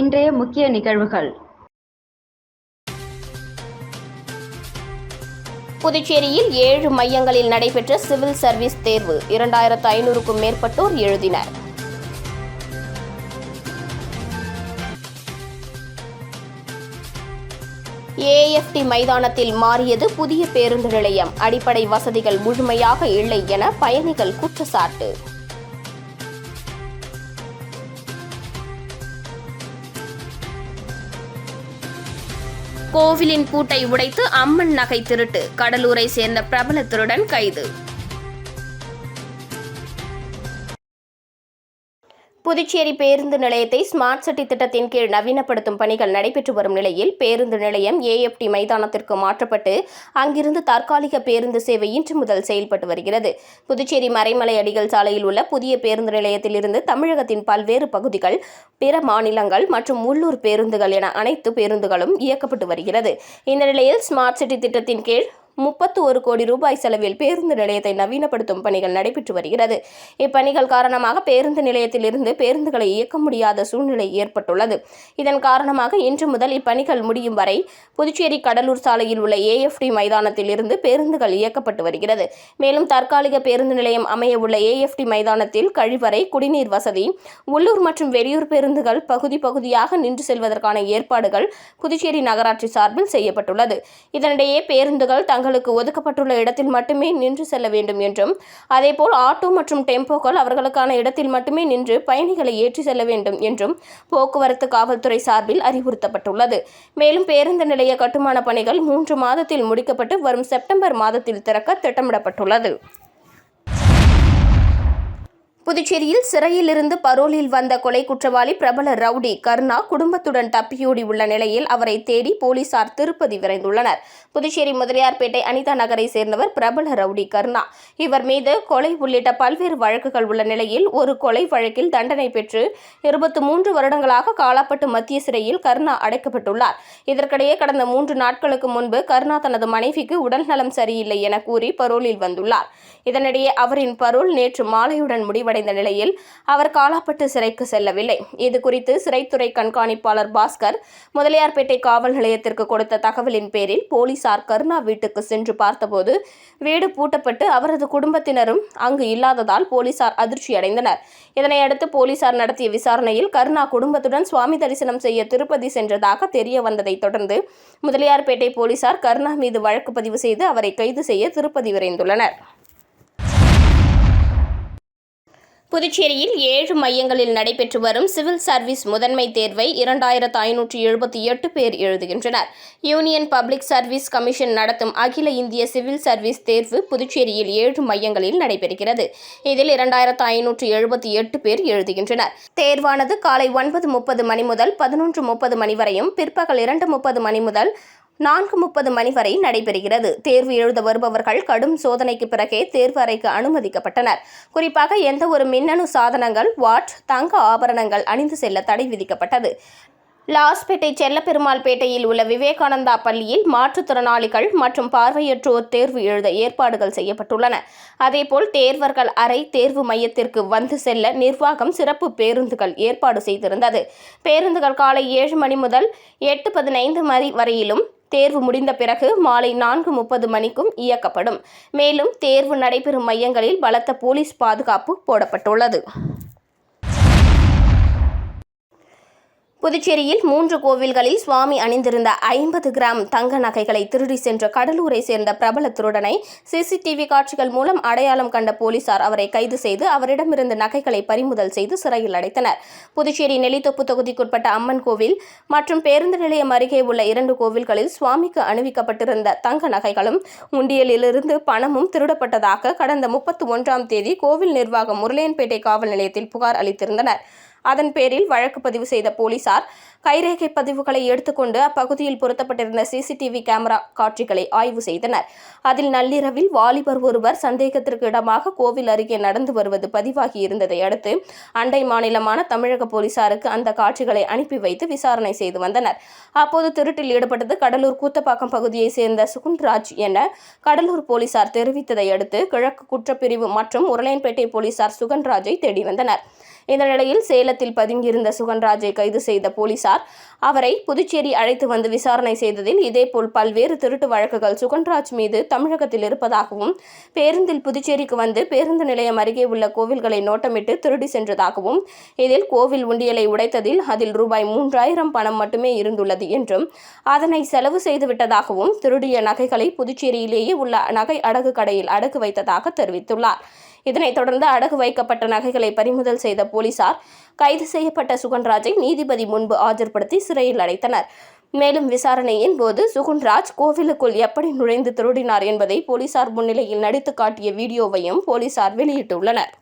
இன்றைய முக்கிய நிகழ்வுகள். புதுச்சேரியில் ஏழு மையங்களில் நடைபெற்ற சிவில் சர்வீஸ் தேர்வு இரண்டாயிரத்து ஐநூறுக்கும் மேற்பட்டோர் எழுதினர். ஏஎஃப்டி மைதானத்தில் மாறியது புதிய பேருந்து நிலையம். அடிப்படை வசதிகள் முழுமையாக இல்லை என பயணிகள் குற்றச்சாட்டு. கோவிலின் பூட்டை உடைத்து அம்மன் நகை திருட்டு. கடலூரை சேர்ந்த பிரபல திருடன் கைது. புதுச்சேரி பேருந்து நிலையத்தை ஸ்மார்ட் சிட்டி திட்டத்தின் கீழ் நவீனப்படுத்தும் பணிகள் நடைபெற்று வரும் நிலையில் பேருந்து நிலையம் ஏஎஃப்டி மைதானத்திற்கு மாற்றப்பட்டு அங்கிருந்து தற்காலிக பேருந்து சேவை இன்று முதல் செயல்பட்டு வருகிறது. புதுச்சேரி மறைமலை அடிகள் சாலையில் உள்ள புதிய பேருந்து நிலையத்திலிருந்து தமிழகத்தின் பல்வேறு பகுதிகள் பிற மாநிலங்கள் மற்றும் உள்ளூர் பேருந்துகள் என அனைத்து பேருந்துகளும் இயக்கப்பட்டு வருகிறது. இந்த நிலையில் ஸ்மார்ட் சிட்டி திட்டத்தின் கீழ் முப்பத்து ஒரு கோடி ரூபாய் செலவில் பேருந்து நிலையத்தை நவீனப்படுத்தும் பணிகள் நடைபெற்று வருகிறது. இப்பணிகள் காரணமாக பேருந்து நிலையத்திலிருந்து பேருந்துகளை இயக்க முடியாத சூழ்நிலை ஏற்பட்டுள்ளது. இதன் காரணமாக இன்று முதல் இப்பணிகள் முடியும் வரை புதுச்சேரி கடலூர் சாலையில் உள்ள ஏஎஃப்டி மைதானத்தில் இருந்து பேருந்துகள் இயக்கப்பட்டு வருகிறது. மேலும் தற்காலிக பேருந்து நிலையம் அமைய உள்ள ஏஎஃப்டி மைதானத்தில் கழிவறை குடிநீர் வசதி உள்ளூர் மற்றும் வெளியூர் பேருந்துகள் பகுதி பகுதியாக நின்று செல்வதற்கான ஏற்பாடுகள் புதுச்சேரி நகராட்சி சார்பில் செய்யப்பட்டுள்ளது. இதனிடையே பேருந்துகள் தங்கள் அவர்களுக்கு ஒதுக்கப்பட்டுள்ள இடத்தில் மட்டுமே நின்று செல்ல வேண்டும் என்றும் அதேபோல் ஆட்டோ மற்றும் டெம்போக்கள் அவர்களுக்கான இடத்தில் மட்டுமே நின்று பயணிகளை ஏற்றி செல்ல வேண்டும் என்றும் போக்குவரத்து காவல்துறை சார்பில் அறிவுறுத்தப்பட்டுள்ளது. மேலும் பேருந்து நிலைய கட்டுமான பணிகள் மூன்று மாதத்தில் முடிக்கப்பட்டு வரும் செப்டம்பர் மாதத்தில் திறக்க திட்டமிடப்பட்டுள்ளது. புதுச்சேரியில் சிறையிலிருந்து பரோலில் வந்த கொலை குற்றவாளி பிரபல ரவுடி கர்ணா குடும்பத்துடன் தப்பியோடி உள்ள நிலையில் அவரை தேடி போலீசார் திருப்பதி விரைந்துள்ளனர். புதுச்சேரி முதலியார்பேட்டை அனிதா நகரை சேர்ந்தவர் பிரபல ரவுடி கர்ணா. இவர் மீது கொலை உள்ளிட்ட பல்வேறு வழக்குகள் உள்ள நிலையில் ஒரு கொலை வழக்கில் தண்டனை பெற்று இருபத்தி மூன்று வருடங்களாக காலாப்பட்டு மத்திய சிறையில் கர்ணா அடைக்கப்பட்டுள்ளார். இதற்கிடையே கடந்த மூன்று நாட்களுக்கு முன்பு கர்ணா தனது மனைவிக்கு உடல்நலம் சரியில்லை என கூறி பரோலில் வந்துள்ளார். இதனிடையே அவரின் பரோல் நேற்று மாலையுடன் முடிவடைந்த நிலையில் அவர் காலாப்பட்டு சிறைக்கு செல்லவில்லை. இது குறித்து சிறைத்துறை கண்காணிப்பாளர் பாஸ்கர் முதலியார்பேட்டை காவல் நிலையத்திற்கு கொடுத்த தகவலின் பேரில் போலீசார் கருணா வீட்டுக்கு சென்று பார்த்தபோது வீடு பூட்டப்பட்டு அவரது குடும்பத்தினரும் அங்கு இல்லாததால் போலீசார் அதிர்ச்சியடைந்தனர். இதனையடுத்து போலீசார் நடத்திய விசாரணையில் கருணா குடும்பத்துடன் சுவாமி தரிசனம் செய்ய திருப்பதி சென்றதாக தெரிய வந்ததை தொடர்ந்து முதலியார்பேட்டை போலீசார் கருணா மீது வழக்கு பதிவு செய்து அவரை கைது செய்ய திருப்பதி விரைந்துள்ளனர். புதுச்சேரியில் ஏழு மையங்களில் நடைபெற்று வரும் சிவில் சர்வீஸ் முதன்மை தேர்வை இரண்டாயிரத்து ஐநூற்று எழுபத்தி எட்டு பேர் எழுதுகின்றனர். யூனியன் பப்ளிக் சர்வீஸ் கமிஷன் நடத்தும் அகில இந்திய சிவில் சர்வீஸ் தேர்வு புதுச்சேரியில் ஏழு மையங்களில் நடைபெறுகிறது. இதில் இரண்டாயிரத்து ஐநூற்று எழுபத்தி எட்டு பேர் எழுதுகின்றனர். தேர்வானது காலை ஒன்பது முப்பது மணி முதல் பதினொன்று முப்பது மணி வரையும் பிற்பகல் இரண்டு முப்பது மணி முதல் நான்கு முப்பது மணி வரை நடைபெறுகிறது. தேர்வு எழுத வருபவர்கள் கடும் சோதனைக்கு பிறகே தேர்வு அறைக்கு அனுமதிக்கப்பட்டனர். குறிப்பாக எந்த ஒரு மின்னணு சாதனங்கள் வாட் தங்க ஆபரணங்கள் அணிந்து செல்ல தடை விதிக்கப்பட்டது. லாஸ்பேட்டை செல்லப்பெருமாள் பேட்டையில் உள்ள விவேகானந்தா பள்ளியில் மாற்றுத்திறனாளிகள் மற்றும் பார்வையற்றோர் தேர்வு எழுத ஏற்பாடுகள் செய்யப்பட்டுள்ளன. அதேபோல் தேர்வர்கள் அறை தேர்வு மையத்திற்கு வந்து செல்ல நிர்வாகம் சிறப்பு பேருந்துகள் ஏற்பாடு செய்திருந்தது. பேருந்துகள் காலை ஏழு மணி முதல் எட்டு பதினைந்து மணி வரையிலும் தேர்வு முடிந்த பிறகு மாலை நான்கு முப்பது மணிக்கும் இயக்கப்படும். மேலும் தேர்வு நடைபெறும் மையங்களில் பலத்த போலீஸ் பாதுகாப்பு போடப்பட்டுள்ளது. புதுச்சேரியில் மூன்று கோவில்களில் சுவாமி அணிந்திருந்த ஐம்பது கிராம் தங்க நகைகளை திருடி சென்ற கடலூரை சேர்ந்த பிரபல திருடனை சிசிடிவி காட்சிகள் மூலம் அடையாளம் கண்ட போலீசார் அவரை கைது செய்து அவரிடமிருந்து நகைகளை பறிமுதல் செய்து சிறையில் அடைத்தனர். புதுச்சேரி நெல்லித்தொப்பு தொகுதிக்குட்பட்ட அம்மன் கோவில் மற்றும் பேருந்து நிலையம் அருகே உள்ள இரண்டு கோவில்களில் சுவாமிக்கு அணிவிக்கப்பட்டிருந்த தங்க நகைகளும் உண்டியலிலிருந்து பணமும் திருடப்பட்டதாக கடந்த முப்பத்தி ஒன்றாம் தேதி கோவில் நிர்வாகம் முருளையன்பேட்டை காவல் நிலையத்தில் புகார் அளித்திருந்தனர். அதன் பேரில் வழக்கு பதிவு செய்த போலீசார் கைரேகை பதிவுகளை எடுத்துக்கொண்டு அப்பகுதியில் பொருத்தப்பட்டிருந்த சிசிடிவி கேமரா காட்சிகளை ஆய்வு செய்தனர். அதில் நள்ளிரவில் வாலிபர் ஒருவர் சந்தேகத்திற்கு இடமாக கோவில் அருகே நடந்து வருவது பதிவாகி இருந்ததை அடுத்து அண்டை மாநிலமான தமிழக போலீசாருக்கு அந்த காட்சிகளை அனுப்பி வைத்து விசாரணை செய்து வந்தனர். அப்போது திருட்டில் ஈடுபட்டது கடலூர் கூத்தப்பாக்கம் பகுதியைச் சேர்ந்த சுகுன்ராஜ் என கடலூர் போலீசார் தெரிவித்ததை அடுத்து கிழக்கு குற்றப்பிரிவு மற்றும் உருளையன்பேட்டை போலீசார் சுகன்ராஜை தேடி வந்தனர். இந்த நிலையில் சேலத்தில் பதுங்கியிருந்த சுகன்ராஜை கைது செய்த போலீசார் அவரை புதுச்சேரி அழைத்து வந்து விசாரணை செய்ததில் இதேபோல் பல்வேறு திருட்டு வழக்குகள் சுகன்ராஜ் மீது தமிழகத்தில் இருப்பதாகவும் பேருந்தில் புதுச்சேரிக்கு வந்து பேருந்து நிலையம் அருகே உள்ள கோவில்களை நோட்டமிட்டு திருடி சென்றதாகவும் இதில் கோவில் உண்டியலை உடைத்ததில் அதில் ரூபாய் மூன்றாயிரம் பணம் மட்டுமே இருந்துள்ளது என்றும் அதனை செலவு செய்துவிட்டதாகவும் திருடிய நகைகளை புதுச்சேரியிலேயே உள்ள நகை அடகு கடையில் அடகு வைத்ததாக தெரிவித்துள்ளார். இதனைத் தொடர்ந்து அடகு வைக்கப்பட்ட நகைகளை பறிமுதல் செய்த போலீசார் கைது செய்யப்பட்ட சுகன்ராஜை நீதிபதி முன்பு ஆஜர்படுத்தி சிறையில் அடைத்தனர். மேலும் விசாரணையின் போது சுகுன்ராஜ் கோவிலுக்குள் எப்படி நுழைந்து திருடினார் என்பதை போலீசார் முன்னிலையில் நடித்து காட்டிய வீடியோவையும் போலீசார் வெளியிட்டுள்ளனர்.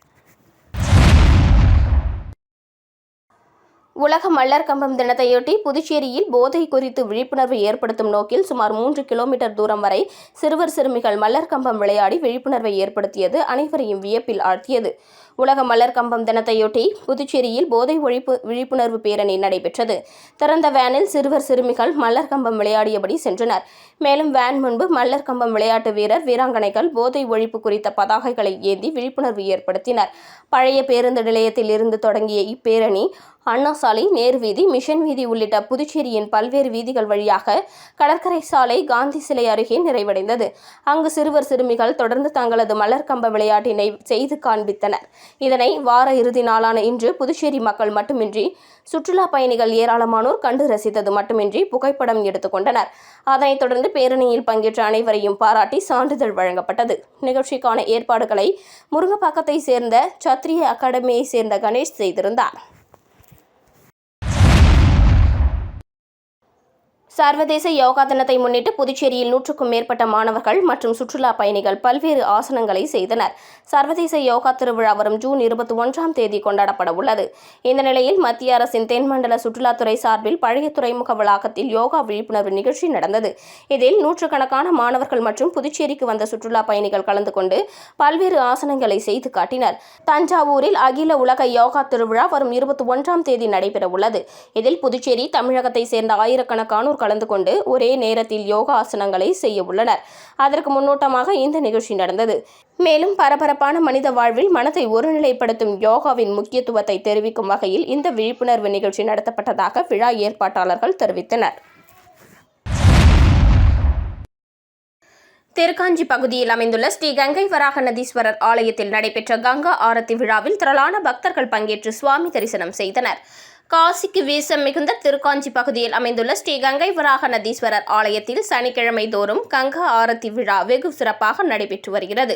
உலக மல்லர் கம்பம் தினத்தையொட்டி புதுச்சேரியில் போதை குறித்து விழிப்புணர்வு ஏற்படுத்தும் நோக்கில் சுமார் மூன்று கிலோமீட்டர் தூரம் வரை சிறுவர் சிறுமிகள் மல்லர் கம்பம் விளையாடி விழிப்புணர்வை ஏற்படுத்தியது அனைவரையும் வியப்பில் ஆழ்த்தியது. உலக மலர் கம்பம் தினத்தையொட்டி புதுச்சேரியில் போதை ஒழிப்பு விழிப்புணர்வு பேரணி நடைபெற்றது. திறந்த வேனில் சிறுவர் சிறுமிகள் மலர் கம்பம் விளையாடியபடி சென்றனர். மேலும் வேன் முன்பு மல்லர் கம்பம் விளையாட்டு வீரர் வீராங்கனைகள் போதை ஒழிப்பு குறித்த பதாகைகளை ஏந்தி விழிப்புணர்வு ஏற்படுத்தினர். பழைய பேருந்து நிலையத்தில் இருந்து தொடங்கிய இப்பேரணி அண்ணா சாலை நேரு வீதி மிஷன் வீதி உள்ளிட்ட புதுச்சேரியின் பல்வேறு வீதிகள் வழியாக கடற்கரை சாலை காந்தி சிலை அருகே நிறைவடைந்தது. அங்கு சிறுவர் சிறுமிகள் தொடர்ந்து தங்களது மலர் கம்ப விளையாட்டினை செய்து காண்பித்தனர். இதனை வார இறுதி நாளான இன்று புதுச்சேரி மக்கள் மட்டுமின்றி சுற்றுலா பயணிகள் ஏராளமானோர் கண்டு ரசித்தது மட்டுமின்றி புகைப்படம் எடுத்துக்கொண்டனர் அதனைத் தொடர்ந்து பேரணியில் பங்கேற்ற அனைவரையும் பாராட்டி சான்றிதழ் வழங்கப்பட்டது. நிகழ்ச்சிக்கான ஏற்பாடுகளை முருங்கப்பாக்கத்தை சேர்ந்த சத்ரிய அகாடமியை சேர்ந்த கணேஷ் செய்திருந்தார். சர்வதேச யோகா தினத்தை முன்னிட்டு புதுச்சேரியில் நூற்றுக்கும் மேற்பட்ட மாணவர்கள் மற்றும் சுற்றுலா பயணிகள் பல்வேறு ஆசனங்களை செய்தனர். சர்வதேச யோகா திருவிழா வரும் ஜூன் இருபத்தி ஒன்றாம் தேதி கொண்டாடப்பட உள்ளது. இந்த நிலையில் மத்திய அரசின் தென்மண்டல சுற்றுலாத்துறை சார்பில் பழைய துறைமுக வளாகத்தில் யோகா விழிப்புணர்வு நிகழ்ச்சி நடந்தது. இதில் நூற்றுக்கணக்கான மாணவர்கள் மற்றும் புதுச்சேரிக்கு வந்த சுற்றுலா பயணிகள் கலந்து கொண்டு பல்வேறு ஆசனங்களை செய்து காட்டினர். தஞ்சாவூரில் அகில உலக யோகா திருவிழா வரும் இருபத்தி ஒன்றாம் தேதி நடைபெற உள்ளது. இதில் புதுச்சேரி தமிழகத்தை சேர்ந்த ஆயிரக்கணக்கானோர் கலந்து கொண்டு ஒரே நேரத்தில் யோகா ஆசனங்களை செய்ய உள்ளனர். அதற்கு முன்னோட்டமாக இந்த நிகழ்ச்சி நடந்தது. மேலும் பரபரப்பான மனித வாழ்வில் மனதை ஒருநிலைப்படுத்தும் யோகாவின் முக்கியத்துவத்தை தெரிவிக்கும் வகையில் இந்த விழிப்புணர்வு நிகழ்ச்சி நடத்தப்பட்டதாக விழா ஏற்பாட்டாளர்கள் தெரிவித்தனர். திருக்காஞ்சி பகுதியில் அமைந்துள்ள ஸ்ரீ கங்கை வராக நதீஸ்வரர் ஆலயத்தில் நடைபெற்ற கங்கா ஆரத்தி விழாவில் திரளான பக்தர்கள் பங்கேற்று சுவாமி தரிசனம் செய்தனர். காசிக்கு வீசம் மிகுந்த திருக்காஞ்சி பகுதியில் அமைந்துள்ள ஸ்ரீ கங்கை வராக நதீஸ்வரர் ஆலயத்தில் சனிக்கிழமை தோறும் கங்கா ஆரத்தி விழா வெகு சிறப்பாக நடைபெற்று வருகிறது.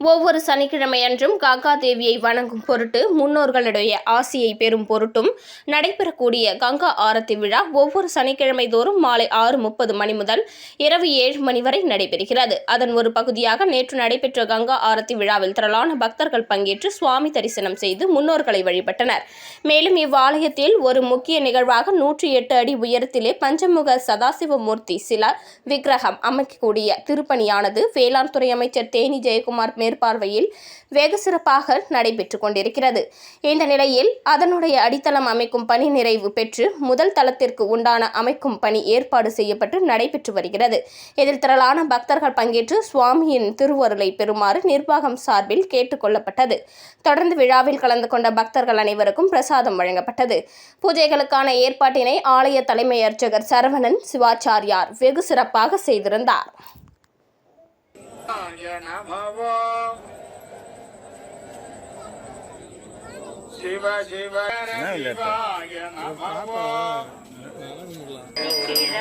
ஒவ்வொரு சனிக்கிழமையன்றும் கங்கா தேவியை வணங்கும் பொருட்டு முன்னோர்களுடைய ஆசியை பெறும் பொருட்டும் நடைபெறக்கூடிய கங்கா ஆரத்தி விழா ஒவ்வொரு சனிக்கிழமை தோறும் மாலை ஆறு முப்பது மணி முதல் இரவு ஏழு மணி வரை நடைபெறுகிறது. அதன் ஒரு பகுதியாக நேற்று நடைபெற்ற கங்கா ஆரத்தி விழாவில் திரளான பக்தர்கள் பங்கேற்று சுவாமி தரிசனம் செய்து முன்னோர்களை வழிபட்டனர். மேலும் இவ்வாலயத்தில் ஒரு முக்கிய நிகழ்வாக நூற்றி எட்டு அடி உயரத்திலே பஞ்சமுக சதாசிவமூர்த்தி சில விக்கிரகம் அமைக்கக்கூடிய திருப்பணியானது வேளாண் துறை அமைச்சர் தேனி ஜெயக்குமார் மேற்பார்வையில் வெகு சிறப்பாக நடைபெற்று கொண்டிருக்கிறது. இந்த நிலையில் அதனுடைய அடித்தளம் அமைக்கும் பணி நிறைவு பெற்று முதல் தளத்திற்கு உண்டான அமைக்கும் பணி ஏற்பாடு செய்யப்பட்டு நடைபெற்று வருகிறது. இதில் திரளான பக்தர்கள் பங்கேற்று சுவாமியின் திருவருளை பெறுமாறு நிர்வாகம் சார்பில் கேட்டுக்கொள்ளப்பட்டது தொடர்ந்து விழாவில் கலந்து கொண்ட பக்தர்கள் அனைவருக்கும் பிரசாதம் வழங்கப்பட்டது. பூஜைகளுக்கான ஏற்பாட்டினை ஆலய தலைமை அர்ச்சகர் சரவணன் சிவாச்சாரியார் வெகு சிறப்பாக செய்திருந்தார். நமவோ சிவ சிவ சிவாய நமவோ ஓம் ஜெய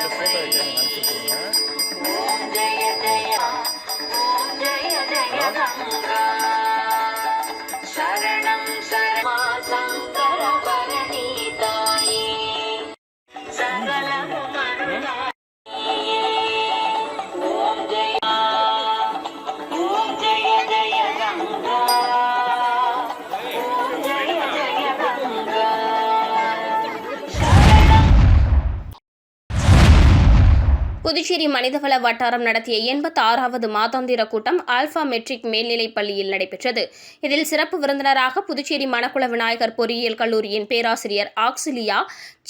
புதுச்சேரி மனிதவள வட்டாரம் நடத்திய எண்பத்தி ஆறாவது மாதாந்திர கூட்டம் ஆல்பா மெட்ரிக் மேல்நிலைப் பள்ளியில் நடைபெற்றது. இதில் சிறப்பு விருந்தினராக புதுச்சேரி மணக்குள விநாயகர் பொறியியல் கல்லூரியின் பேராசிரியர் Auxilia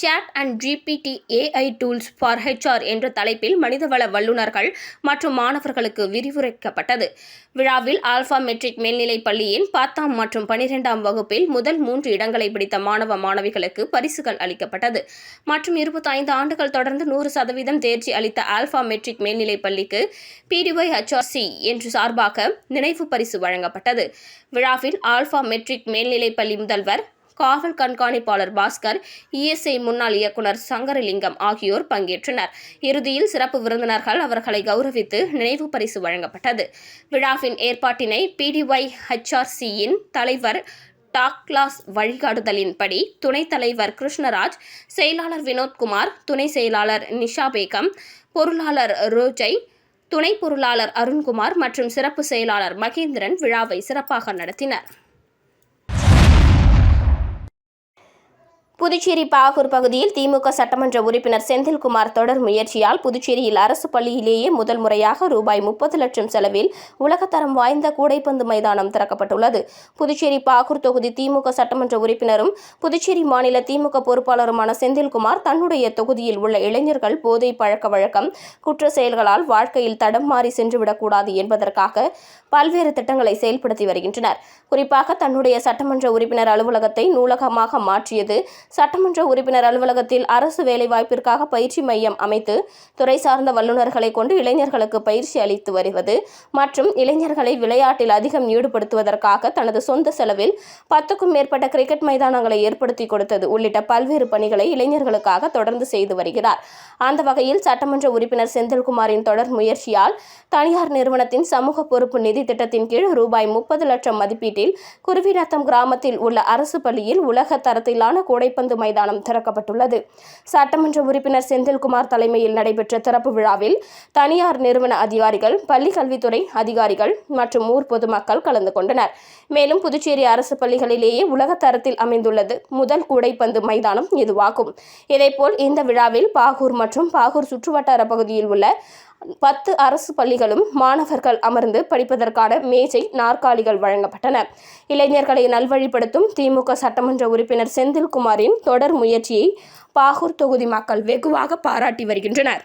chat and GPT AI tools for HR என்ற தலைப்பில் மனிதவள வல்லுநர்கள் மற்றும் மாணவர்களுக்கு விரிவுரைக்கப்பட்டது. விழாவில் ஆல்பா மெட்ரிக் மேல்நிலைப் பள்ளியின் பத்தாம் மற்றும் பனிரெண்டாம் வகுப்பில் முதல் மூன்று இடங்களை பிடித்த மாணவ மாணவிகளுக்கு பரிசுகள் அளிக்கப்பட்டது. மற்றும் இருபத்தைந்து ஆண்டுகள் தொடர்ந்து நூறு சதவீதம் தேர்ச்சி அளித்த ஆல்பா மெட்ரிக் மேல்நிலைப் பள்ளிக்கு பிடிஒய் ஹச்ஆர்சி என்று சார்பாக நினைவு பரிசு வழங்கப்பட்டது. விழாவில் ஆல்பா மெட்ரிக் மேல்நிலைப் பள்ளி முதல்வர் காவல் கண்காணிப்பாளர் பாஸ்கர் இஎஸ்ஐ முன்னாள் இயக்குனர் சங்கரலிங்கம் ஆகியோர் பங்கேற்றனர். இறுதியில் சிறப்பு விருந்தினர்கள் அவர்களை கௌரவித்து நினைவு பரிசு வழங்கப்பட்டது. விழாவின் ஏற்பாட்டினை பிடிஒய் ஹெச்ஆர்சியின் தலைவர் டாக்லாஸ் வழிகாட்டுதலின்படி துணைத் தலைவர் கிருஷ்ணராஜ் செயலாளர் வினோத்குமார் துணை செயலாளர் நிஷா பேகம் பொருளாளர் ரோஜை துணை பொருளாளர் அருண்குமார் மற்றும் சிறப்பு செயலாளர் மகேந்திரன் விழாவை சிறப்பாக நடத்தினர். புதுச்சேரி பாகூர் பகுதியில் திமுக சட்டமன்ற உறுப்பினர் செந்தில்குமார் தொடர் முயற்சியால் புதுச்சேரியில் அரசு பள்ளியிலேயே முதல் முறையாக ரூபாய் முப்பது லட்சம் செலவில் உலகத்தரம் வாய்ந்த கூடைப்பந்து மைதானம் திறக்கப்பட்டுள்ளது. புதுச்சேரி பாகூர் தொகுதி திமுக சட்டமன்ற உறுப்பினரும் புதுச்சேரி மாநில திமுக பொறுப்பாளருமான செந்தில்குமார் தன்னுடைய தொகுதியில் உள்ள இளைஞர்கள் போதை பழக்க வழக்கம் குற்ற செயல்களால் வாழ்க்கையில் தடம் மாறி சென்றுவிடக்கூடாது என்பதற்காக பல்வேறு திட்டங்களை செயல்படுத்தி வருகின்றனர். குறிப்பாக தன்னுடைய சட்டமன்ற உறுப்பினர் அலுவலகத்தை நூலகமாக மாற்றியது சட்டமன்ற உறுப்பினர் அலுவலகத்தில் அரசு வேலைவாய்ப்பிற்காக பயிற்சி மையம் அமைத்து துறை சார்ந்த வல்லுநர்களை கொண்டு இளைஞர்களுக்கு பயிற்சி அளித்து வருவது மற்றும் இளைஞர்களை விளையாட்டில் அதிகம் ஈடுபடுத்துவதற்காக தனது சொந்த செலவில் பத்துக்கும் மேற்பட்ட கிரிக்கெட் மைதானங்களை ஏற்படுத்தி கொடுத்தது உள்ளிட்ட பல்வேறு பணிகளை இளைஞர்களுக்காக தொடர்ந்து செய்து வருகிறார். அந்த வகையில் சட்டமன்ற உறுப்பினர் செந்தில்குமாரின் தொடர் முயற்சியால் தனியார் நிறுவனத்தின் சமூக பொறுப்பு நிதி திட்டத்தின் கீழ் ரூபாய் முப்பது லட்சம் மதிப்பீட்டில் குருவிநத்தம் கிராமத்தில் உள்ள அரசு பள்ளியில் உலக தரத்திலான கூடைப்பந்து மைதானம் திறக்கப்பட்டுள்ளது. சட்டமன்ற உறுப்பினர் செந்தில்குமார் தலைமையில் நடைபெற்ற திறப்பு விழாவில் தனியார் நிறுவன அதிகாரிகள் பள்ளி கல்வித்துறை அதிகாரிகள் மற்றும் ஊர் பொதுமக்கள் கலந்து கொண்டனர். மேலும் புதுச்சேரி அரசு பள்ளிகளிலேயே உலக தரத்தில் அமைந்துள்ளது. முதல் கூடைப்பந்து மைதானம் இதுவாகும். இதேபோல் இந்த விழாவில் பாகூர் மற்றும் பாகூர் சுற்றுவட்டார பகுதியில் உள்ள பத்து அரசு பள்ளிகளும் மாணவர்கள் அமர்ந்து படிப்பதற்கான மேஜை நாற்காலிகள் வழங்கப்பட்டன. இளைஞர்களை நல்வழிப்படுத்தும் திமுக சட்டமன்ற உறுப்பினர் செந்தில்குமாரின் தொடர் முயற்சியை பாகூர் தொகுதி மக்கள் வெகுவாக பாராட்டி வருகின்றனர்.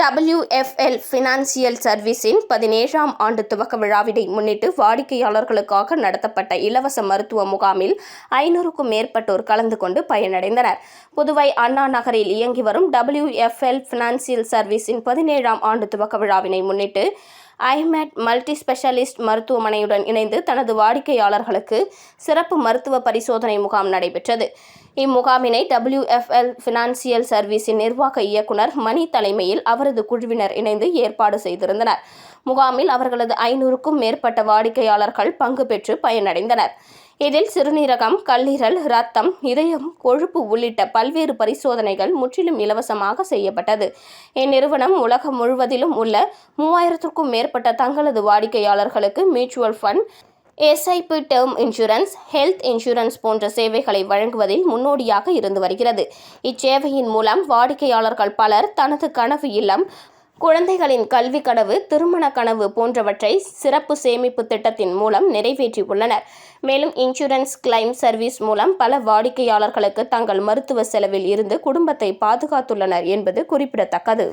டபிள்யூஎஃப்எல் ஃபினான்சியல் சர்வீஸின் பதினேழாம் ஆண்டு துவக்க விழாவினை முன்னிட்டு வாடிக்கையாளர்களுக்காக நடத்தப்பட்ட இலவச மருத்துவ முகாமில் ஐநூறுக்கும் மேற்பட்டோர் கலந்து கொண்டு பயனடைந்தனர். புதுவை அண்ணா நகரில் இயங்கி வரும் டபிள்யூஎஃப்எல் ஃபினான்சியல் சர்வீஸின் பதினேழாம் ஆண்டு துவக்க விழாவினை முன்னிட்டு ஐமேட் மல்டி ஸ்பெஷலிஸ்ட் மருத்துவமனையுடன் இணைந்து தனது வாடிக்கையாளர்களுக்கு சிறப்பு மருத்துவ பரிசோதனை முகாம் நடைபெற்றது. இம்முகாமினை டபிள்யூஎஃப்எல் ஃபினான்சியல் சர்வீஸின் நிர்வாக இயக்குனர் மணி தலைமையில் அவரது குழுவினர் இணைந்து ஏற்பாடு செய்திருந்தனர். முகாமில் அவர்களது ஐநூறுக்கும் மேற்பட்ட வாடிக்கையாளர்கள் பங்கு பெற்று பயனடைந்தனர். இதில் சிறுநீரகம் கல்லீரல் இரத்தம் இதயம் கொழுப்பு உள்ளிட்ட பல்வேறு பரிசோதனைகள் முற்றிலும் இலவசமாக செய்யப்பட்டது. இந்நிறுவனம் உலகம் முழுவதிலும் உள்ள மூவாயிரத்திற்கும் மேற்பட்ட தங்களது வாடிக்கையாளர்களுக்கு mutual fund SIP term insurance health insurance போன்ற சேவைகளை வழங்குவதில் முன்னோடியாக இருந்து வருகிறது. இச்சேவையின் மூலம் வாடிக்கையாளர்கள் பலர் தனது கனவு இல்லம் குழந்தைகளின் கல்வி கனவு திருமண கனவு போன்றவற்றை சிறப்பு சேமிப்பு திட்டத்தின் மூலம் நிறைவேற்றியுள்ளனர். மேலும் இன்சூரன்ஸ் கிளைம் சர்வீஸ் மூலம் பல வாடிக்கையாளர்களுக்கு தங்கள் மருத்துவ செலவில் இருந்து குடும்பத்தை பாதுகாத்துள்ளனர் என்பது குறிப்பிடத்தக்கது.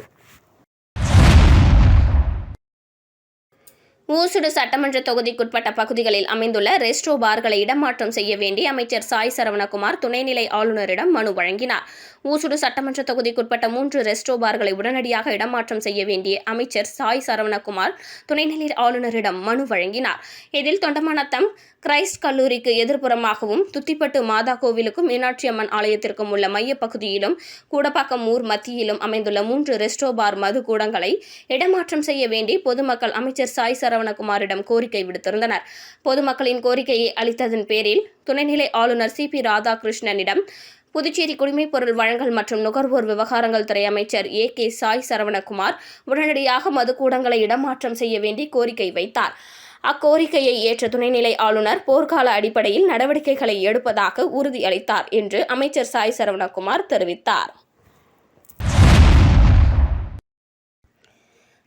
ஊசுடு சட்டமன்ற தொகுதிக்குட்பட்ட பகுதிகளில் அமைந்துள்ள ரெஸ்டோ பார்களை இடமாற்றம் செய்ய வேண்டி அமைச்சர் சாய் சரவணகுமார் துணைநிலை ஆளுநரிடம் மனு வழங்கினார். ஊசுடு சட்டமன்ற தொகுதிக்குட்பட்ட மூன்று ரெஸ்டோ பார்களை உடனடியாக இடமாற்றம் செய்ய வேண்டிய அமைச்சர் சாய் சரவணகுமார் துணைநிலை ஆளுநரிடம் மனு வழங்கினார். இதில் தொண்டமானத்தம் கிரைஸ்ட் கல்லூரிக்கு எதிர்ப்புறமாகவும் துத்திப்பட்டு மாதா கோவிலுக்கும் மீனாட்சி அம்மன் ஆலயத்திற்கும் உள்ள மையப்பகுதியிலும் கூடப்பாக்கம் ஊர் மத்தியிலும் அமைந்துள்ள மூன்று ரெஸ்டோ பார் மது கூடங்களை இடமாற்றம் செய்ய வேண்டி பொதுமக்கள் அமைச்சர் சாய் சரவணகுமாரிடம் கோரிக்கை விடுத்திருந்தனர். பொதுமக்களின் கோரிக்கையை அளித்ததன் பேரில் துணைநிலை ஆளுநர் சி. பி. ராதாகிருஷ்ணனிடம் புதுச்சேரி குடிமைப் பொருள் வழங்கல் மற்றும் நுகர்வோர் விவகாரங்கள் துறை அமைச்சர் ஏ கே சாய் சரவணகுமார் உடனடியாக மதுக்கூடங்களை இடமாற்றம் செய்ய வேண்டி கோரிக்கை வைத்தார். அக்கோரிக்கையை ஏற்ற துணைநிலை ஆளுநர் போர்க்கால அடிப்படையில் நடவடிக்கைகளை எடுப்பதாக உறுதியளித்தார் என்று அமைச்சர் சாய் சரவணகுமார் தெரிவித்தார்.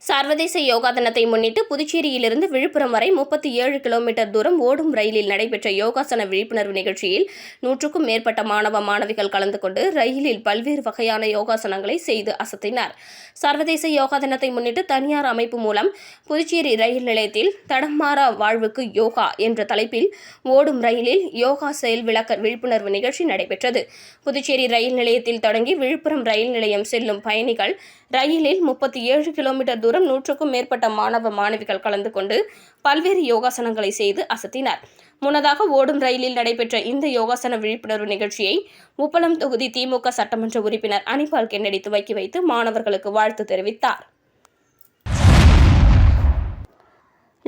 சர்வதேச யோகா தினத்தை முன்னிட்டு புதுச்சேரியிலிருந்து விழுப்புரம் வரை முப்பத்தி ஏழு கிலோமீட்டர் தூரம் ஓடும் ரயிலில் நடைபெற்ற யோகாசன விழிப்புணர்வு நிகழ்ச்சியில் நூற்றுக்கும் மேற்பட்ட மாணவ மாணவிகள் கலந்து கொண்டு ரயிலில் பல்வேறு வகையான யோகாசனங்களை செய்து அசத்தினர். சர்வதேச யோகா தினத்தை முன்னிட்டு தனியார் அமைப்பு மூலம் புதுச்சேரி ரயில் நிலையத்தில் தடமாறா வாழ்வுக்கு யோகா என்ற தலைப்பில் ஓடும் ரயிலில் யோகா செயல் விளக்க விழிப்புணர்வு நிகழ்ச்சி நடைபெற்றது. புதுச்சேரி ரயில் நிலையத்தில் தொடங்கி விழுப்புரம் ரயில் நிலையம் செல்லும் பயணிகள் ரயிலில் முப்பத்தி ஏழு கிலோமீட்டர் தூரம் நூற்றுக்கும் மேற்பட்ட மாணவ மாணவிகள் கலந்து கொண்டு பல்வேறு யோகாசனங்களை செய்து அசத்தினர். முன்னதாக ஓடும் ரயிலில் நடைபெற்ற இந்த யோகாசன விழிப்புணர்வு நிகழ்ச்சியை உப்பளம் தொகுதி திமுக சட்டமன்ற உறுப்பினர் அனிபால் கென்னடி துவக்கி வைத்து மாணவர்களுக்கு வாழ்த்து தெரிவித்தார்.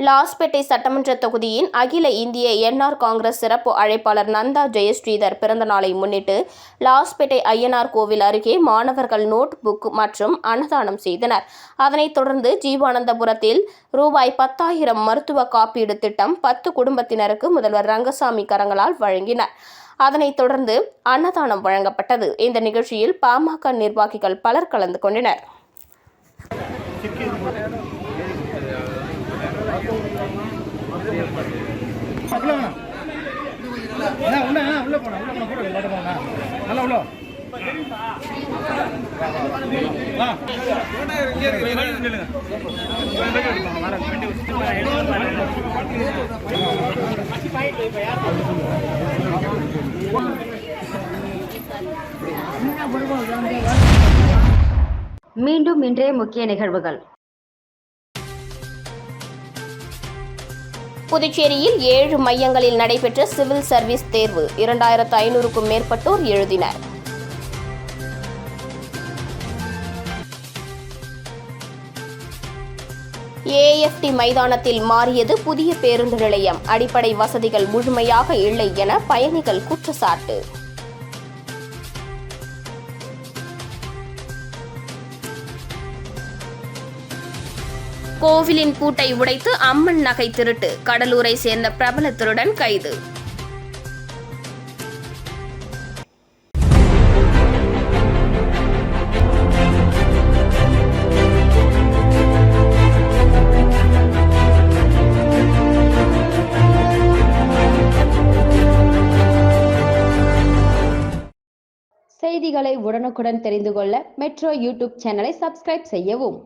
லாஸ்பேட்டை சட்டமன்ற தொகுதியின் அகில இந்திய என்ஆர் காங்கிரஸ் சிறப்பு அழைப்பாளர் நந்தா ஜெயஸ்ரீதர் பிறந்த நாளை முன்னிட்டு லாஸ்பேட்டை ஐயனார் கோவில் அருகே மாணவர்கள் நோட் புக் மற்றும் அன்னதானம் செய்தனர். அதனைத் தொடர்ந்து ஜீவானந்தபுரத்தில் ரூபாய் பத்தாயிரம் மருத்துவ காப்பீடு திட்டம் பத்து குடும்பத்தினருக்கு முதல்வர் ரங்கசாமி கரங்களால் வழங்கினர். அதனைத் தொடர்ந்து அன்னதானம் வழங்கப்பட்டது. இந்த நிகழ்ச்சியில் பாமக நிர்வாகிகள் பலர் கலந்து கொண்டனர். உள்ள. உள்ள போனா உள்ள போனா கூட விளையாட போனா நல்லா உள்ள. மீண்டும் இன்றைய முக்கிய நிகழ்வுகள். புதுச்சேரியில் ஏழு மையங்களில் நடைபெற்ற சிவில் சர்வீஸ் தேர்வு. இரண்டாயிரத்து ஐநூறுக்கும் மேற்பட்டோர் எழுதினர். ஏஎஃப்டி மைதானத்தில் மாறியது புதிய பேருந்து நிலையம். அடிப்படை வசதிகள் முழுமையாக இல்லை என பயணிகள் குற்றச்சாட்டு. கோவிலின் பூட்டை உடைத்து அம்மன் நகை திருட்டு. கடலூரை சேர்ந்த பிரபல திருடன் கைது. செய்திகளை உடனுக்குடன் தெரிந்து கொள்ள மெட்ரோ யூடியூப் சேனலை சப்ஸ்கிரைப் செய்யவும்.